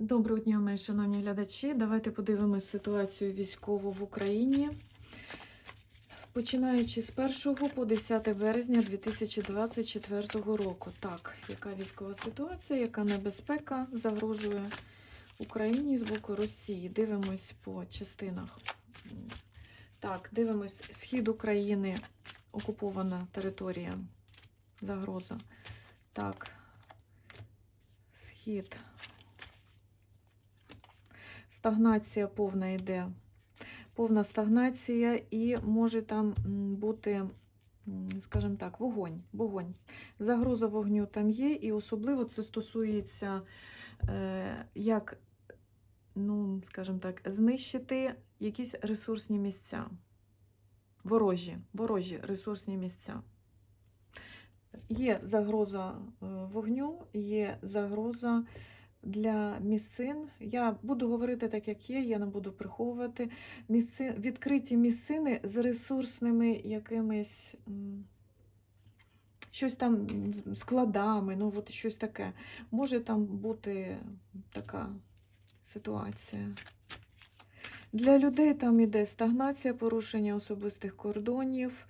Доброго дня, мої шановні глядачі. Давайте подивимось ситуацію військову в Україні. Починаючи з 1 по 10 березня 2024 року. Так, яка військова ситуація, яка небезпека загрожує Україні з боку Росії? Дивимось по частинах. Так, дивимось схід України, окупована територія, загроза. Так, схід. Стагнація повна йде. Повна стагнація, і може там бути, скажімо так, вогонь. вогонь. Загроза вогню там є, і особливо це стосується, е, як, ну, скажімо так, знищити якісь ресурсні місця. Ворожі, ворожі ресурсні місця. Є загроза е, вогню, є загроза для місцин. Я буду говорити так, як є, я не буду приховувати. Місци... Відкриті місцини з ресурсними якимись щось там складами, ну от щось таке. Може там бути така ситуація. Для людей там іде стагнація, порушення особистих кордонів,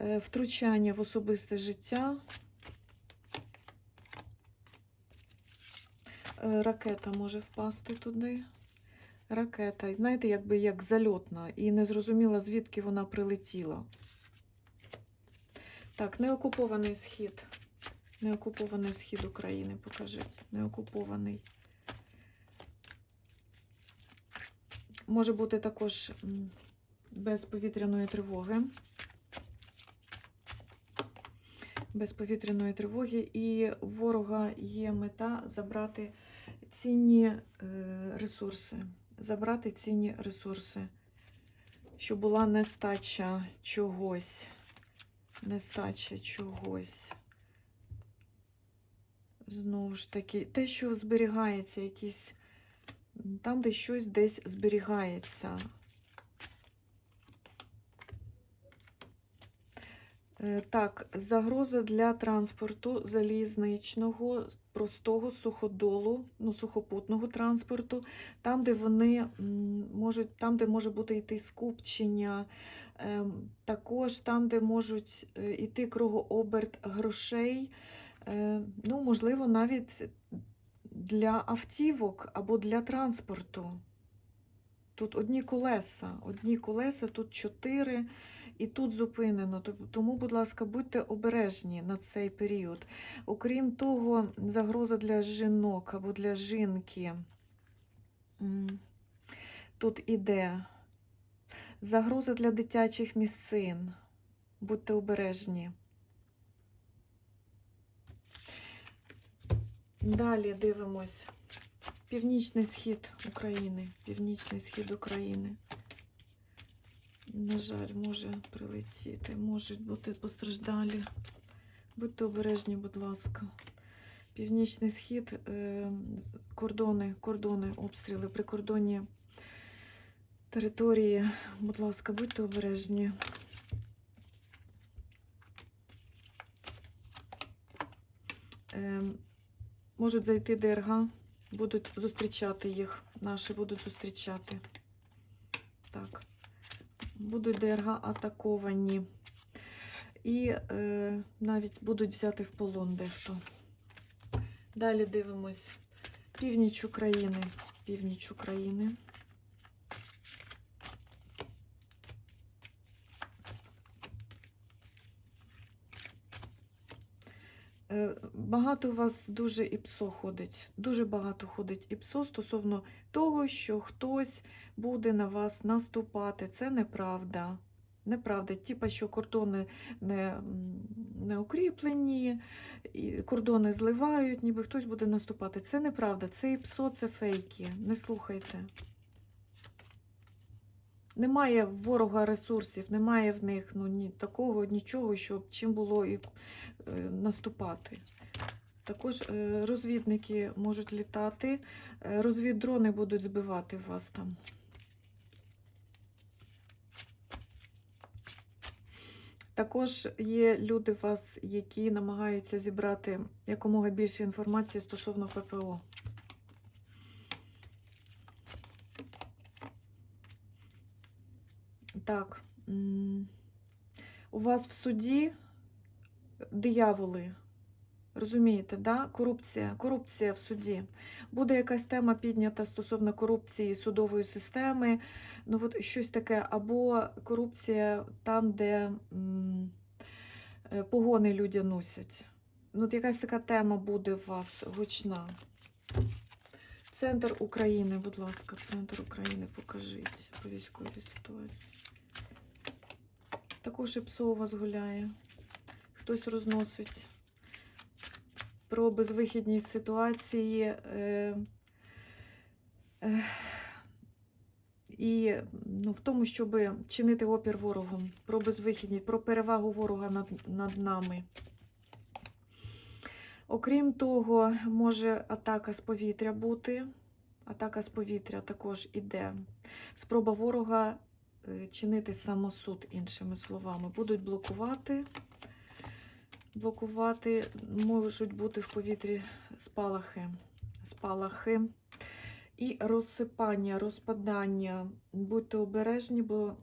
е, втручання в особисте життя. Ракета може впасти туди. Ракета, знаєте, якби як зальотна, і не зрозуміла, звідки вона прилетіла. Так, неокупований схід. Неокупований схід України, покажіть. Неокупований. Може бути також без повітряної тривоги. Без повітряної тривоги, і ворога є мета забрати цінні е, ресурси. Забрати цінні ресурси, щоб була нестача чогось. Нестача чогось. Знову ж таки, те, що зберігається, якісь там, де щось десь зберігається. Так, загроза для транспорту залізничного, простого суходолу, ну, сухопутного транспорту, там, де вони можуть, там, де може бути йти скупчення, ем, також там, де можуть е, йти кругооберт грошей, е, ну, можливо, навіть для автівок або для транспорту. Тут одні колеса, одні колеса, тут чотири, і тут зупинено. Тому, будь ласка, будьте обережні на цей період. Окрім того, загроза для жінок або для жінки. Тут іде загроза для дитячих місцин. Будьте обережні. Далі дивимось. Північний схід України. Північний схід України. На жаль, може прилетіти, можуть бути постраждалі. Будьте обережні, будь ласка. Північний схід, е, кордони, кордони, обстріли, прикордонні території. Будь ласка, будьте обережні. Е, можуть зайти ДРГ, будуть зустрічати їх. Наші будуть зустрічати. Так. Будуть ДРГ атаковані. І е, навіть будуть взяти в полон дехто. Далі дивимось. Північ України. Північ України. Багато у вас дуже іпсо ходить. Дуже багато ходить іпсо стосовно того, що хтось буде на вас наступати. Це неправда. Неправда. Типа, що кордони не, не укріплені, і кордони зливають, ніби хтось буде наступати. Це неправда. Це іпсо, це фейки. Не слухайте. Немає ворога ресурсів, немає в них ну, ні, такого нічого, щоб чим було і, е, наступати. Також е, розвідники можуть літати, е, розвіддрони будуть збивати вас там. Також є люди у вас, які намагаються зібрати якомога більше інформації стосовно ППО. Так. У вас в суді дияволи. Розумієте, да? Корупція, корупція в суді. Буде якась тема піднята стосовно корупції судової системи. Ну, от щось таке, або корупція там, де м, е, погони люди носять. Ну, от якась така тема буде у вас гучна. Центр України, будь ласка, центр України покажіть по військовій ситуації. Також і псо у вас гуляє. Хтось розносить про безвихідні ситуації. Е, е, і ну, в тому, щоб чинити опір ворогу, про безвихідність, про перевагу ворога над, над нами. Окрім того, може атака з повітря бути. Атака з повітря також іде. Спроба ворога чинити самосуд, іншими словами. Будуть блокувати. Блокувати можуть бути в повітрі спалахи. Спалахи. І розсипання, розпадання. Будьте обережні, бо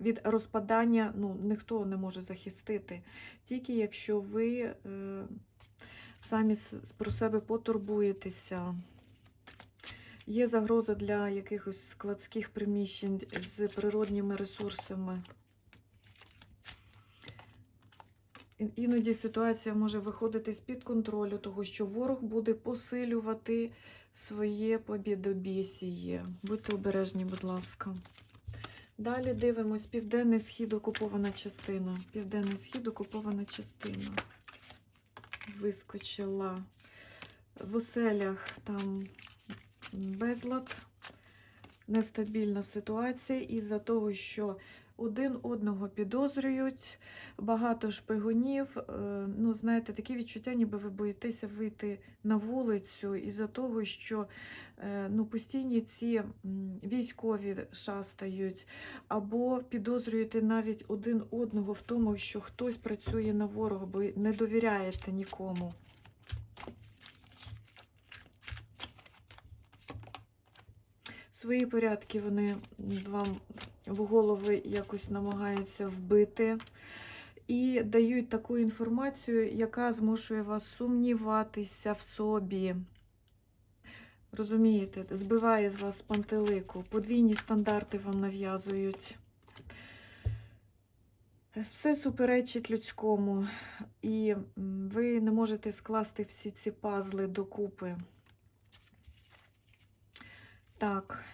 від розпадання ну, ніхто не може захистити. Тільки якщо ви е, самі про себе потурбуєтеся. Є загроза для якихось складських приміщень з природніми ресурсами. Іноді ситуація може виходити з-під контролю, того що ворог буде посилювати своє побідобісіє. Будьте обережні, будь ласка. Далі дивимось Південний схід окупована частина. Південний схід окупована частина. Вискочила. В оселях там безлад, нестабільна ситуація із-за того, що один одного підозрюють, багато шпигунів. Е, Ну, знаєте, такі відчуття, ніби ви боїтеся вийти на вулицю із-за того, що е, ну, постійні ці військові шастають, або підозрюєте навіть один одного в тому, що хтось працює на ворога, бо не довіряєте нікому. Свої порядки вони вам в голови якось намагаються вбити і дають таку інформацію, яка змушує вас сумніватися в собі. Розумієте, збиває з вас пантелику, подвійні стандарти вам нав'язують. Все суперечить людському, і ви не можете скласти всі ці пазли докупи. Так,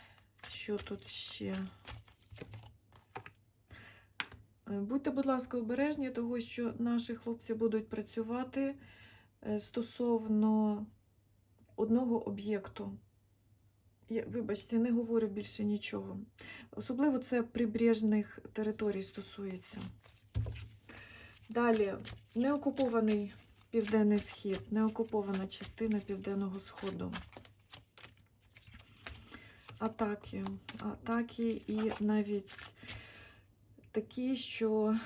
що тут ще? Е, Будьте, будь ласка, обережні, того, що наші хлопці будуть працювати е, стосовно одного об'єкту. Я, вибачте, не говорю більше нічого. Особливо це прибережних територій стосується. Далі, неокупований Південний Схід, неокупована частина Південного Сходу. Атаки. Атаки і навіть такі, що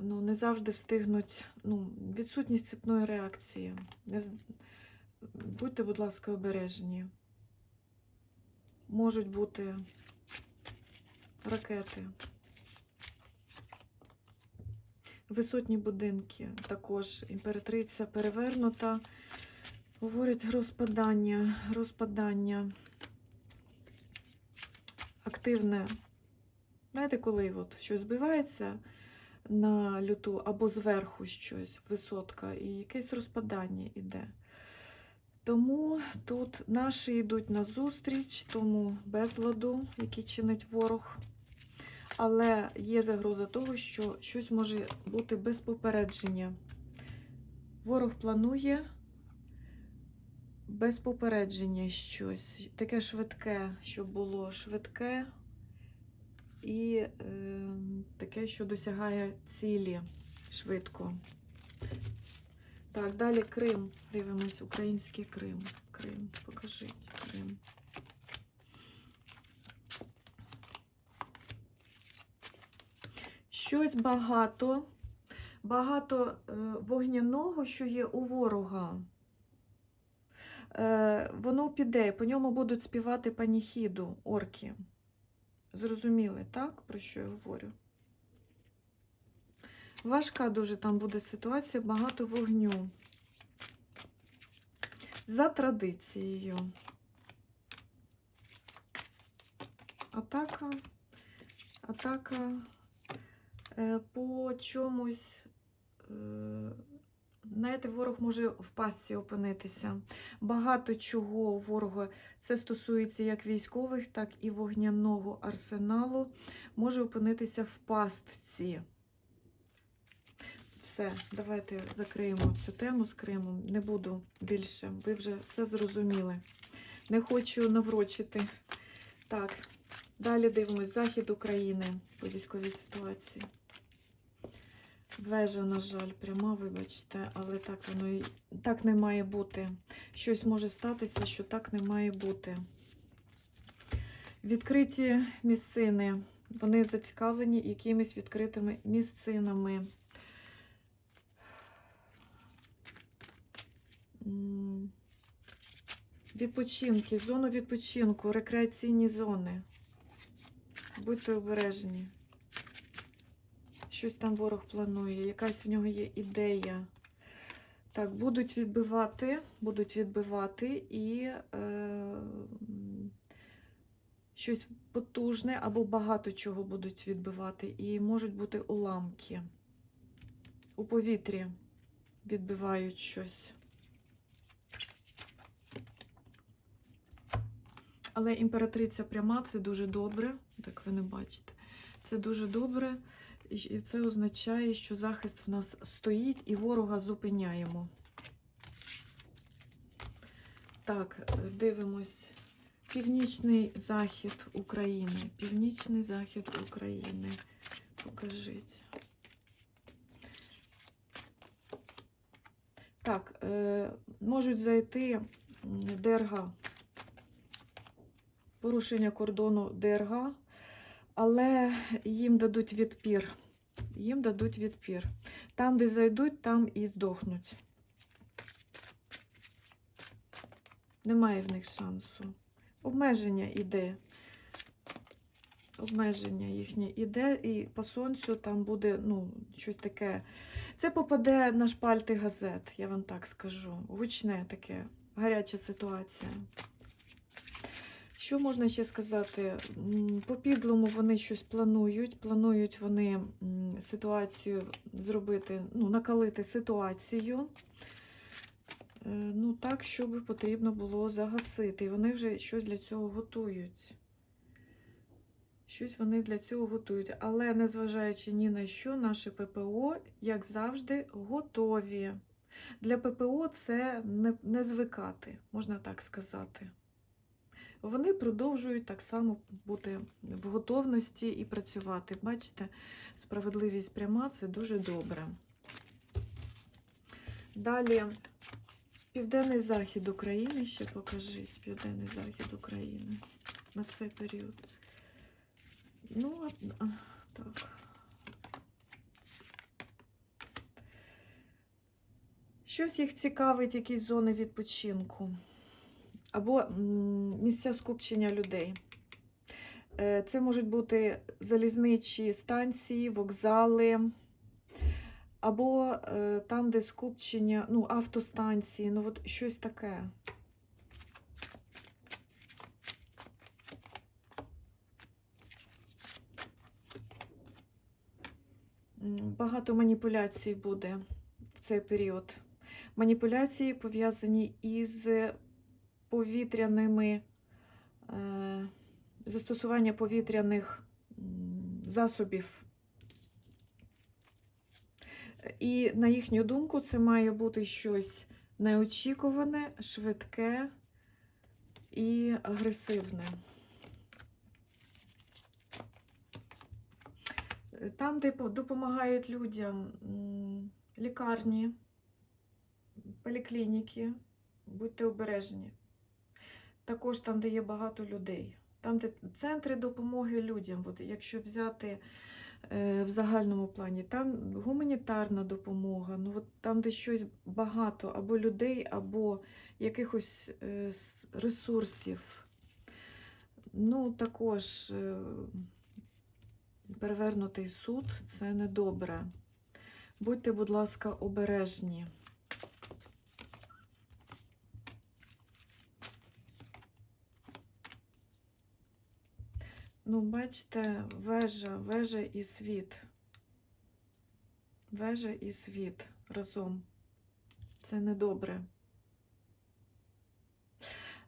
ну, не завжди встигнуть ну, відсутність цепної реакції. Будьте, будь ласка, обережні. Можуть бути ракети. Висотні будинки. Також імператриця перевернута. Говорить розпадання, розпадання. Активне. Знаєте, коли от щось збивається на люту або зверху щось, висотка, і якесь розпадання іде. Тому тут наші йдуть на зустріч тому безладу, який чинить ворог. Але є загроза того, що щось може бути без попередження. Ворог планує без попередження щось. Таке швидке, щоб було швидке, і е, таке, що досягає цілі швидко. Так, далі Крим. Дивимось, український Крим. Крим, покажіть Крим. Щось багато, багато е, вогняного, що є у ворога. Е, воно піде, по ньому будуть співати паніхіду, орки. Зрозуміли, так, про що я говорю? Важка дуже там буде ситуація, багато вогню. За традицією. Атака. Атака е, по чомусь. Знаєте, ворог може в пастці опинитися. Багато чого ворога це стосується як військових, так і вогняного арсеналу. Може опинитися в пастці. Все, давайте закриємо цю тему з Кримом. Не буду більше. Ви вже все зрозуміли. Не хочу наврочити. Так, далі дивимось захід України по військовій ситуації. Вежа, на жаль, пряма, вибачте, але так воно і так не має бути. Щось може статися, що так не має бути. Відкриті місцини. Вони зацікавлені якимись відкритими місцинами. Відпочинки, зону відпочинку, рекреаційні зони. Будьте обережні. Щось там ворог планує, якась в нього є ідея. Так, будуть відбивати, будуть відбивати і е, щось потужне або багато чого будуть відбивати. І можуть бути уламки. У повітрі відбивають щось. Але імператриця пряма це дуже добре, так ви не бачите. Це дуже добре. І це означає, що захист в нас стоїть і ворога зупиняємо. Так, дивимось. Північний захід України. Північний захід України. Покажіть. Так, е, можуть зайти ДРГ. Порушення кордону ДРГ але їм дадуть відпір. Їм дадуть відпір. Там, де зайдуть, там і здохнуть. Немає в них шансу. Обмеження іде. Обмеження їхнє іде, і по сонцю там буде ну, щось таке. Це попаде на шпальти газет, я вам так скажу. Гучне таке, гаряча ситуація. Що можна ще сказати? По підлому вони щось планують. Планують вони ситуацію зробити, ну, накалити ситуацію. Е, Ну, так, щоб потрібно було загасити. І вони вже щось для цього готують. Щось вони для цього готують. Але, незважаючи ні на що, наші ППО, як завжди, готові. Для ППО це не, не звикати, можна так сказати вони продовжують так само бути в готовності і працювати. Бачите, справедливість пряма це дуже добре. Далі, південний захід України, ще покажіть південний захід України на цей період. Ну, а- так. Щось їх цікавить, якісь зони відпочинку або місця скупчення людей. Е, Це можуть бути залізничі станції, вокзали, або е, там, де скупчення, ну, автостанції, ну от щось таке. Багато маніпуляцій буде в цей період. Маніпуляції пов'язані із повітряними е, застосування повітряних засобів. І на їхню думку, це має бути щось неочікуване, швидке і агресивне. Там, де допомагають людям лікарні, поліклініки, будьте обережні. Також там, де є багато людей. Там, де центри допомоги людям, от якщо взяти е, в загальному плані, там гуманітарна допомога, ну от там, де щось багато, або людей, або якихось е, ресурсів. Ну, також е, перевернутий суд це недобре. Будьте, будь ласка, обережні. Ну, бачите, вежа, вежа і світ. Вежа і світ разом. Це недобре.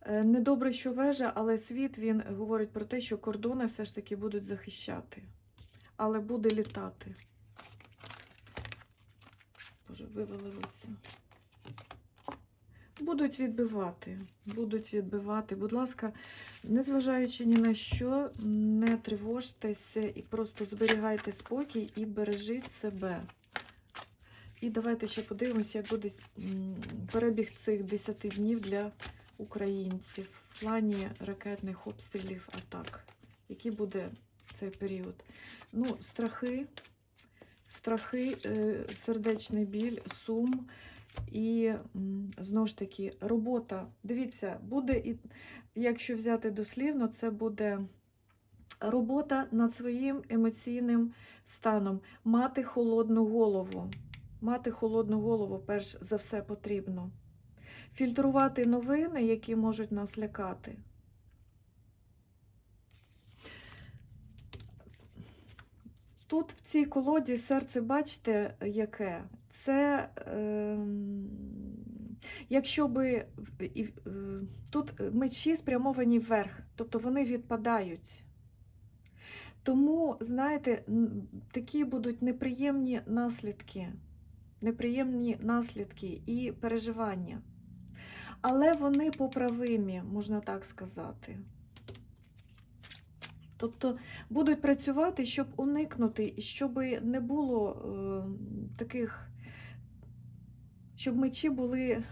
Е, Недобре, що вежа, але світ він говорить про те, що кордони все ж таки будуть захищати. Але буде літати. Боже, вивалилося. Будуть відбивати. Будуть відбивати. Будь ласка, незважаючи ні на що, не тривожтеся і просто зберігайте спокій і бережіть себе. І давайте ще подивимося, як буде перебіг цих 10 днів для українців в плані ракетних обстрілів атак. Який буде цей період? Ну, страхи, страхи, е, сердечний біль, сум і знову ж таки робота. Дивіться, буде і якщо взяти дослівно, це буде робота над своїм емоційним станом, мати холодну голову. Мати холодну голову, перш за все, потрібно. Фільтрувати новини, які можуть нас лякати. Тут в цій колоді серце, бачите, яке? Це, е, якщо би е, тут мечі спрямовані вверх, тобто вони відпадають. Тому, знаєте, такі будуть неприємні наслідки, неприємні наслідки і переживання. Але вони поправимі, можна так сказати. Тобто будуть працювати, щоб уникнути, і щоб не було е, таких, щоб мечі були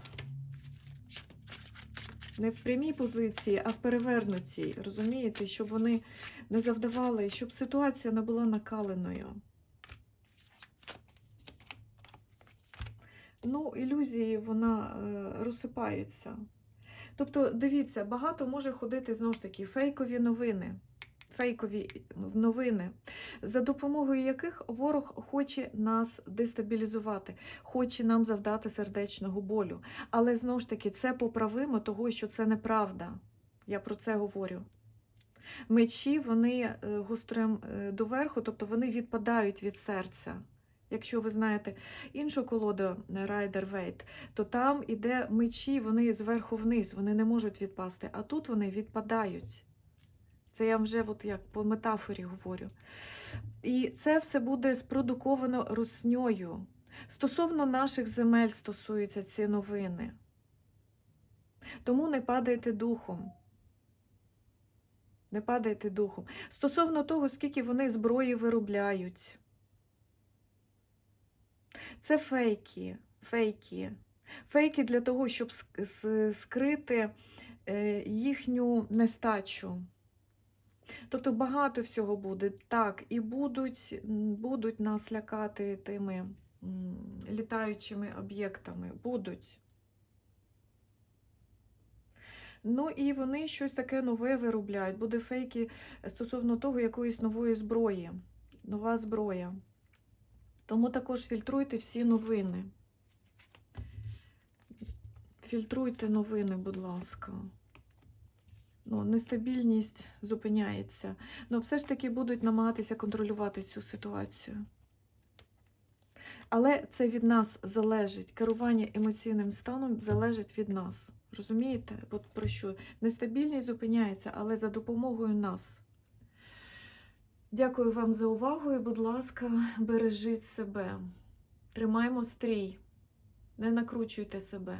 не в прямій позиції, а в перевернутій. Розумієте, щоб вони не завдавали, щоб ситуація не була накаленою. Ну, ілюзії вона е, розсипається. Тобто, дивіться, багато може ходити знову ж таки фейкові новини. Фейкові новини, за допомогою яких ворог хоче нас дестабілізувати, хоче нам завдати сердечного болю. Але знову ж таки, це поправимо того, що це неправда. Я про це говорю. Мечі вони е, гострим е, доверху, тобто вони відпадають від серця. Якщо ви знаєте іншу колоду Райдер Вейт, то там іде мечі, вони зверху вниз, вони не можуть відпасти, а тут вони відпадають. Це я вже от як по метафорі говорю. І це все буде спродуковано русньою. Стосовно наших земель стосуються ці новини. Тому не падайте духом. Не падайте духом. Стосовно того, скільки вони зброї виробляють. Це фейки. Фейки. Фейки для того, щоб скрити е, їхню нестачу. Тобто багато всього буде. Так, і будуть, будуть нас лякати тими літаючими об'єктами. Будуть. Ну і вони щось таке нове виробляють. Буде фейки стосовно того, якоїсь нової зброї. Нова зброя. Тому також фільтруйте всі новини. Фільтруйте новини, будь ласка. Ну, нестабільність зупиняється. Ну, все ж таки будуть намагатися контролювати цю ситуацію. Але це від нас залежить. Керування емоційним станом залежить від нас. Розумієте? От про що? Нестабільність зупиняється, але за допомогою нас. Дякую вам за увагу і, будь ласка, бережіть себе. Тримаймо стрій, не накручуйте себе.